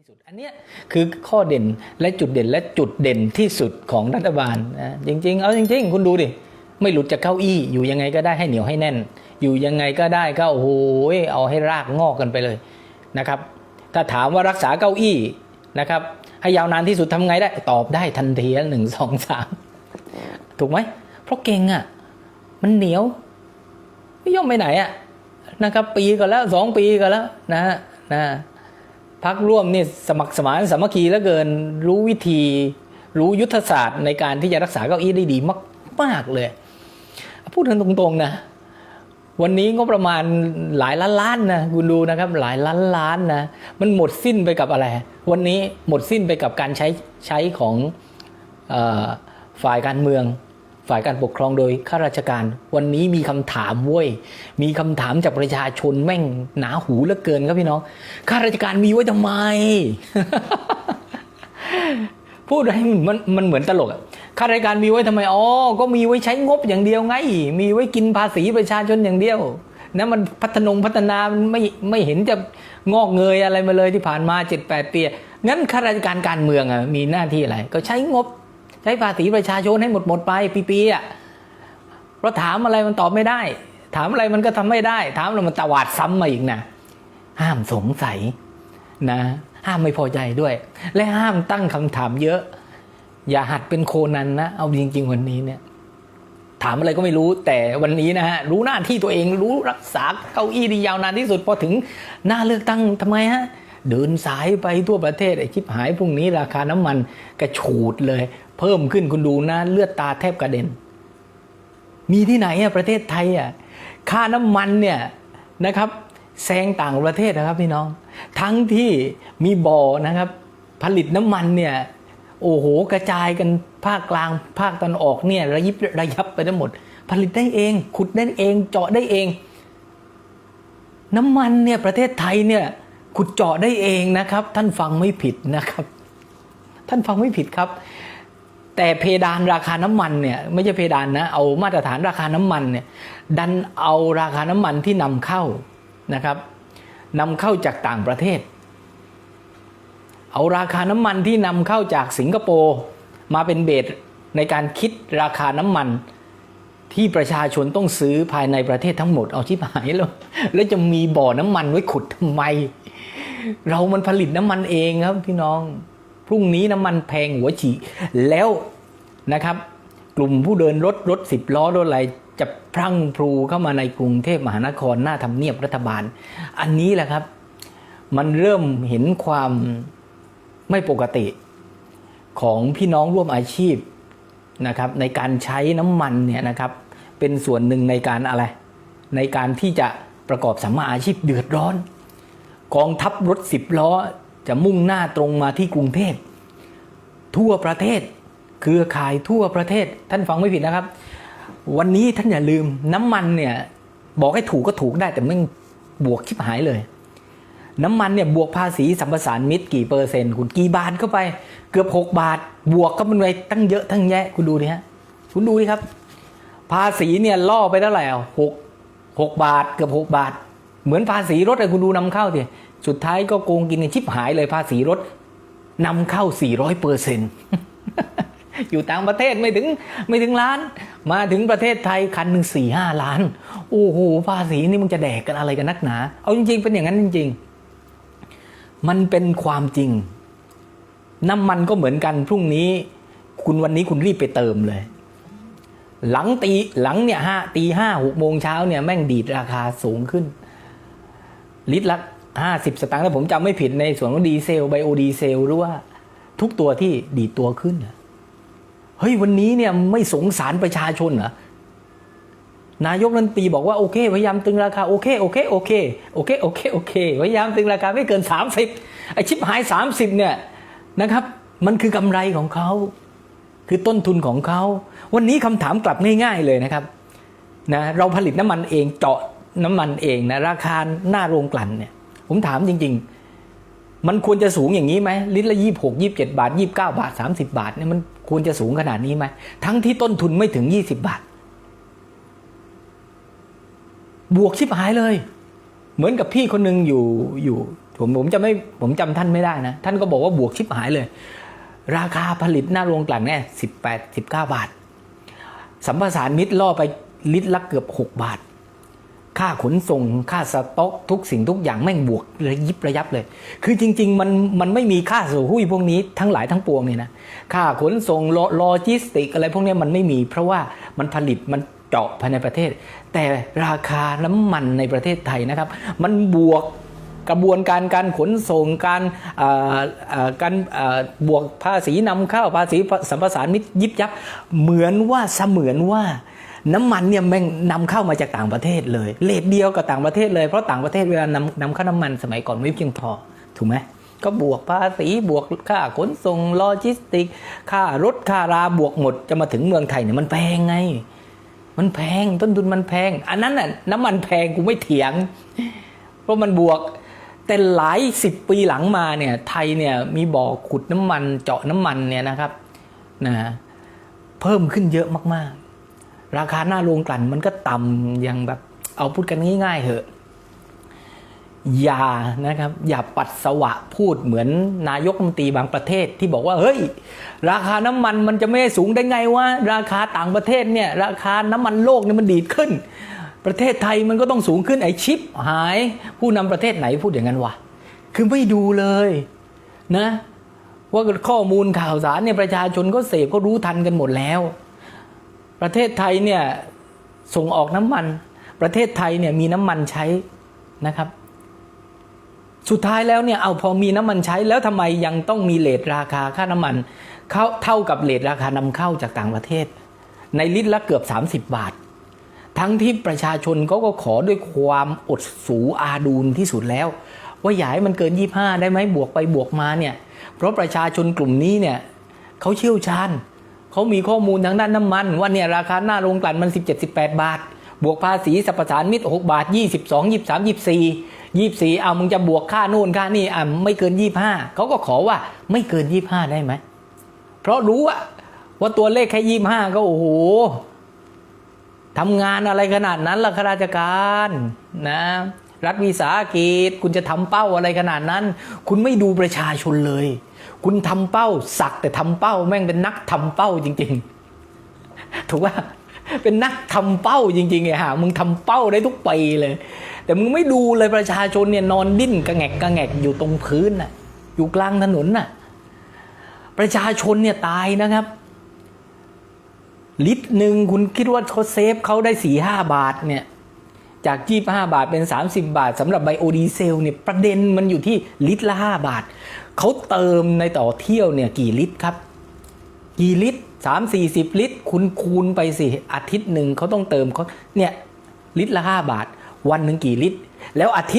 ที่สุดอันเนี้ยคือข้อเด่นและจุดเด่นและจุดเด่นที่สุดของรัฐบาลนะจริง ๆ เอาจริง ๆ คุณดูดิไม่หลุดจากเก้าอี้ อยู่ยังไงก็ได้ให้เหนียวให้แน่น อยู่ยังไงก็ได้ก็โอ้โหเอาให้รากงอกกันไปเลยนะครับ ถ้าถามว่ารักษาเก้าอี้นะครับให้ยาวนานที่สุดทำไงได้ ตอบได้ทันทีหนึ่งสองสามถูกไหมเพราะเก่งอะมันเหนียวไม่ย่อมไปไหนอะนะครับ ปีก็แล้วสองปีก็แล้วนะฮะนะ พักร่วมนี่สมัครสมานสามัคคีแล้วเกินรู้วิธีรู้ยุทธศาสตร์ในการที่จะรักษาเก้าอี้ได้ดีมากมากเลย พูดกันตรงๆนะ วันนี้งบประมาณหลายล้านล้านนะคุณดูนะครับหลายล้านล้านนะ มันหมดสิ้นไปกับอะไร วันนี้หมดสิ้นไปกับการใช้ใช้ของออฝ่ายการเมือง ฝ่ายการปกครองโดยข้าราชการ วันนี้มีคำถามเว้ยมีคำถามจากประชาชนแม่งหนาหูเหลือเกินครับพี่น้องข้าราชการมีไว้ทำไม พูดให้มันมันเหมือนตลกอะข้าราชการมีไว้ทำไมอ๋อก็มีไว้ใช้งบอย่างเดียวไง มีไว้กินภาษีประชาชนอย่างเดียวนะมันพัฒนงพัฒนามันไม่ไม่เห็นจะงอกเงยอะไรมาเลยที่ผ่านมาเจ็ดแปดปีงั้นข้าราชการการเมืองอะมีหน้าที่อะไร ก็ใช้งบ ใช้ภาษีประชาชนให้หมดหมดไปปีๆอะเพราะถามอะไรมันตอบไม่ได้ ถามอะไรมันก็ทำไม่ได้ ถามแล้วมันตวาดซ้ำมาอีกนะห้ามสงสัยนะ ห้ามไม่พอใจด้วย และห้ามตั้งคำถามเยอะ อย่าหัดเป็นโคนันนะเอาจริง ๆ วันนี้เนี่ย ถามอะไรก็ไม่รู้แต่วันนี้นะฮะรู้หน้าที่ตัวเองรู้รักษาเก้าอี้ที่ยาวนานที่สุดพอถึงหน้าเลือกตั้งทำไมฮะ เดินสายไปทั่วประเทศไอ้ชิบหายพรุ่งนี้ราคาน้ำมันกระฉูดเลย เพิ่มขึ้นคุณดูนะ เลือดตาแทบกระเด็น มีที่ไหนอะประเทศไทยอะค่าน้ำมันเนี่ยนะครับแซงต่างประเทศนะครับพี่น้อง ทั้งที่มีบ่อนะครับ ผลิตน้ำมันเนี่ยโอ้โหกระจายกันภาคกลางภาคตะนออกเนี่ยระยิบระยับไปทั้งหมด ผลิตได้เอง ขุดได้เองเจาะได้เอง น้ำมันเนี่ยประเทศไทยเนี่ย ขุดเจาะได้เองนะครับ ท่านฟังไม่ผิดนะครับ ท่านฟังไม่ผิดครับ แต่เพดานราคาน้ำมันเนี่ยไม่ใช่เพดานนะเอามาตรฐานราคาน้ำมันเนี่ยดันเอาราคาน้ำมันที่นำเข้านะครับนำเข้าจากต่างประเทศ เอาราคาน้ำมันที่นำเข้าจากสิงคโปร์มาเป็นเบสในการคิดราคาน้ำมันที่ประชาชนต้องซื้อภายในประเทศทั้งหมดเอาชิบหายแล้ว แล้วจะมีบ่อน้ำมันไว้ขุดทำไม เรามันผลิตน้ำมันเองครับพี่น้อง พรุ่งนี้น้ำมันแพงหัวฉีแล้วนะครับ กลุ่มผู้เดินรถรถสิบล้อรถอะไรจะพรั่งพรูเข้ามาในกรุงเทพมหานครหน้าทำเนียบรัฐบาล อันนี้แหละครับ มันเริ่มเห็นความไม่ปกติของพี่น้องร่วมอาชีพนะครับในการใช้น้ำมันเนี่ยนะครับเป็นส่วนหนึ่งในการอะไร ในการที่จะประกอบสัมมาอาชีพเดือดร้อน กองทัพรถสิบล้อจะมุ่งหน้าตรงมาที่กรุงเทพทั่วประเทศเครือข่ายทั่วประเทศท่านฟังไม่ผิดนะครับ วันนี้ท่านอย่าลืมน้ำมันเนี่ยบอกให้ถูกก็ถูกได้แต่ไม่บวกชิบหายเลย น้ำมันเนี่ยบวกภาษีสัมปทานมิตรกี่เปอร์เซ็นต์คุณกี่บาทเข้าไป เกือบ 6 บาท บวกก็มันไปตั้งเยอะทั้งแยะคุณดูดิฮะคุณดูดิครับ ภาษีเนี่ยล่อไปเท่าไหร่อะหกหกบาท เกือบหกบาท เหมือนภาษีรถเลยคุณดูนำเข้าสิสุดท้ายก็โกงกินกันชิบหายเลยภาษีรถนำเข้า 400เปอร์เซ็นต์อยู่ต่างประเทศไม่ถึงไม่ถึงล้าน มาถึงประเทศไทยคันหนึ่งสี่ห้าล้าน โอ้โหภาษีนี่มึงจะแดกกันอะไรกันนักหนา เอาจริง ๆ เป็นอย่างนั้นจริง ๆ มันเป็นความจริง น้ำมันก็เหมือนกันพรุ่งนี้ คุณวันนี้คุณรีบไปเติมเลย หลังตีหลังเนี่ยห้าตีห้าหกโมงเช้าเนี่ยแม่งดีดราคาสูงขึ้น ลิตรละห้าสิบสตางค์ถ้าผมจำไม่ผิดในส่วนของดีเซลไบโอดีเซลหรือว่าทุกตัวที่ดีตัวขึ้นเฮ้ยวันนี้เนี่ยไม่สงสารประชาชนเหรอนายกรัฐมนตรีบอกว่าโอเค พยายามตึงราคาโอเคโอเคโอเคโอเคโอเคโอเคพยายามตึงราคาไม่เกิน 30ไอชิปหาย 30เนี่ยนะครับ มันคือกำไรของเขา คือต้นทุนของเขา วันนี้คำถามกลับง่าย ๆเลยนะครับนะเราผลิตน้ำมันเองเจาะ น้ำมันเองนะราคาหน้าโรงกลั่นเนี่ย ผมถามจริง ๆ มันควรจะสูงอย่างนี้ไหมลิตรละยี่หกยี่บเจ็ดบาทยี่บเก้าบาทสามสิบาทเนี่ยมันควรจะสูงขนาดนี้ไหมทั้งที่ต้นทุนไม่ถึงยี่สิบาท บวกชิบหายเลย เหมือนกับพี่คนหนึ่งอยู่อยู่ผมผมจะไม่ผมจำท่านไม่ได้นะ ท่านก็บอกว่าบวกชิบหายเลย ราคาผลิตหน้าโรงกลั่นเนี่ยสิบแปดสิบเก้าบาทสัมปทานมิตรล่อไปลิตรละเกือบหกบาท ค่าขนส่ง ค่าสต็อกทุกสิ่งทุกอย่างแม่งบวกระยิบระยับเลย คือจริง ๆ มันมันไม่มีค่าสู่หุ้ยพวกนี้ทั้งหลายทั้งปวงเนี่ยนะค่าขนส่งโลโลจิสติก อะไรพวกนี้มันไม่มี เพราะว่ามันผลิตมันเจาะภายในประเทศ แต่ราคาน้ำมันในประเทศไทยนะครับ มันบวกกระบวนการการขนส่งการอ่อเอ่อการอ่อบวกภาษีนำเข้าภาษีสัมปทานมิตรยิบยับเหมือนว่าเสมือนว่า น้ำมันเนี่ยแม่งนำเข้ามาจากต่างประเทศเลยเลทเดียวกับต่างประเทศเลยเพราะต่างประเทศเวลานำนำเข้าน้ำมันสมัยก่อนไม่เพียงพอถูกไหมก็บวกภาษีบวกค่าขนส่งโลจิสติก ค่ารถค่าราบวกหมดจะมาถึงเมืองไทยเนี่ยมันแพงไง มันแพงต้นทุนมันแพง อันนั้นน่ะน้ำมันแพงกูไม่เถียง เพราะมันบวกแต่หลายสิบปีหลังมาเนี่ยไทยเนี่ยมีบ่อขุดน้ำมันเจาะน้ำมันเนี่ยนะครับนะเพิ่มขึ้นเยอะมาก ราคาหน้าโรงกลั่นมันก็ต่ำอย่างแบบเอาพูดกันง่ายๆเถอะอย่านะครับ อย่าปัดสวะพูดเหมือนนายกรัฐมนตรีบางประเทศที่บอกว่า เฮ้ย ราคาน้ำมันมันจะไม่สูงได้ไงวะราคาต่างประเทศเนี่ย ราคาน้ำมันโลกเนี่ยมันดีดขึ้น ประเทศไทยมันก็ต้องสูงขึ้นไอชิปหาย ผู้นำประเทศไหนพูดอย่างนั้นวะคือไม่ดูเลยนะ ว่าข้อมูลข่าวสารเนี่ยประชาชนก็เสพก็รู้ทันกันหมดแล้ว ประเทศไทยเนี่ยส่งออกน้ำมัน ประเทศไทยเนี่ยมีน้ำมันใช้นะครับ สุดท้ายแล้วเนี่ยเอาพอมีน้ำมันใช้แล้วทำไมยังต้องมีเลทราคาค่าน้ำมันเข้าเท่ากับเลทราคานำเข้าจากต่างประเทศ ในลิตรละเกือบ 30 บาท ทั้งที่ประชาชนก็ก็ขอด้วยความอดสูอาดูลที่สุดแล้ว ว่าอย่าให้มันเกิน 25 ได้ไหมบวกไปบวกมาเนี่ยเพราะประชาชนกลุ่มนี้เนี่ยเขาเชี่ยวชาญ เขามีข้อมูลทางด้านน้ำมัน ว่าเนี่ยราคาหน้าโรงกลั่นมัน 17-18 บาท บวกภาษีสรรพสานมิตร6บาท 22 23 24 24เอามึงจะบวกค่าโน่นค่านี่อะไม่เกิน 25เขาก็ขอว่าไม่เกิน 25 ได้ไหม เพราะรู้ว่าว่าตัวเลขแค่ยี่ห้าก็โอ้โหทำงานอะไรขนาดนั้นล่ะข้าราชการนะ รัฐวิสาหกิจคุณจะทำเป้าอะไรขนาดนั้น คุณไม่ดูประชาชนเลย คุณทำเป้าสักแต่ทำเป้าแม่งเป็นนักทำเป้าจริง ๆ ถูกว่าเป็นนักทำเป้าจริงๆไงฮะมึงทำเป้าได้ทุกปีเลย แต่มึงไม่ดูเลยประชาชนเนี่ยนอนดิ้นกระแงกกระแงกอยู่ตรงพื้นน่ะอยู่กลางถนนน่ะประชาชนเนี่ยตายนะครับ ลิตรหนึ่งคุณคิดว่าเขาเซฟเขาได้สี่ห้าบาทเนี่ย จาก 25 บาทเป็น 30 บาทสำหรับไบโอดีเซลเนี่ยประเด็นมันอยู่ที่ลิตรละ 5 บาท เขาเติมในต่อเที่ยวเนี่ยกี่ลิตรครับ กี่ลิตรสามสี่สิบลิตร คุณคูณไปสิ อาทิตย์หนึ่งเขาต้องเติมเขาเนี่ยลิตรละ 5 บาท วันหนึ่งกี่ลิตร แล้วอาทิตย์